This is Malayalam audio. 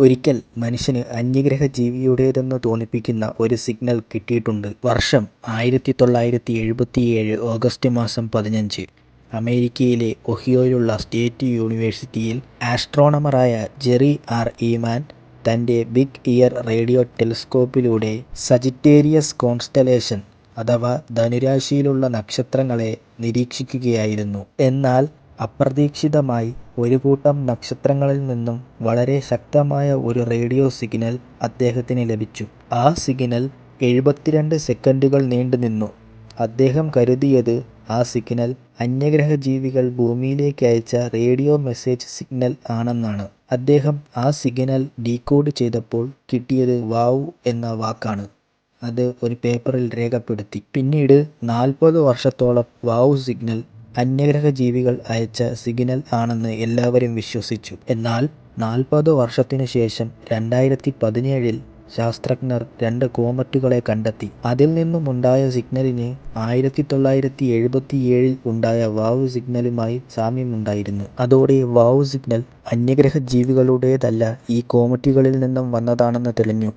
ഒരിക്കൽ മനുഷ്യന് അന്യഗ്രഹ ജീവിയുടേതെന്ന് തോന്നിപ്പിക്കുന്ന ഒരു സിഗ്നൽ കിട്ടിയിട്ടുണ്ട്. വർഷം ആയിരത്തി തൊള്ളായിരത്തി എഴുപത്തിയേഴ് ഓഗസ്റ്റ് മാസം പതിനഞ്ച്. അമേരിക്കയിലെ ഒഹിയോയിലുള്ള സ്റ്റേറ്റ് യൂണിവേഴ്സിറ്റിയിൽ ആസ്ട്രോണമറായ ജെറി ആർ. ഈമാൻ തന്റെ ബിഗ് ഇയർ റേഡിയോ ടെലിസ്കോപ്പിലൂടെ സജിറ്റേരിയസ് കോൺസ്റ്റലേഷൻ അഥവാ ധനുരാശിയിലുള്ള നക്ഷത്രങ്ങളെ നിരീക്ഷിക്കുകയായിരുന്നു. എന്നാൽ അപ്രതീക്ഷിതമായി ഒരു കൂട്ടം നക്ഷത്രങ്ങളിൽ നിന്നും വളരെ ശക്തമായ ഒരു റേഡിയോ സിഗ്നൽ അദ്ദേഹത്തിന് ലഭിച്ചു. ആ സിഗ്നൽ എഴുപത്തിരണ്ട് സെക്കൻഡുകൾ നീണ്ടുനിന്നു. അദ്ദേഹം കരുതിയത് ആ സിഗ്നൽ അന്യഗ്രഹ ജീവികൾ ഭൂമിയിലേക്ക് അയച്ച റേഡിയോ മെസ്സേജ് സിഗ്നൽ ആണെന്നാണ്. അദ്ദേഹം ആ സിഗ്നൽ ഡീകോഡ് ചെയ്തപ്പോൾ കിട്ടിയത് 'വാവ്' എന്ന വാക്കാണ്. അത് ഒരു പേപ്പറിൽ രേഖപ്പെടുത്തി. പിന്നീട് നാൽപ്പത് വർഷത്തോളം 'വാവ്' സിഗ്നൽ അന്യഗ്രഹ ജീവികൾ അയച്ച സിഗ്നൽ ആണെന്ന് എല്ലാവരും വിശ്വസിച്ചു. എന്നാൽ നാൽപ്പത് വർഷത്തിനു ശേഷം രണ്ടായിരത്തി പതിനേഴിൽ ശാസ്ത്രജ്ഞർ രണ്ട് കോമറ്റുകളെ കണ്ടെത്തി. അതിൽ നിന്നുമുണ്ടായ സിഗ്നലിന് ആയിരത്തി തൊള്ളായിരത്തി എഴുപത്തിയേഴിൽ ഉണ്ടായ 'വാവ്' സിഗ്നലുമായി സാമ്യമുണ്ടായിരുന്നു. അതോടെ 'വാവ്' സിഗ്നൽ അന്യഗ്രഹജീവികളുടേതല്ല ഈ കോമറ്റുകളിൽ നിന്നും വന്നതാണെന്ന് തെളിഞ്ഞു.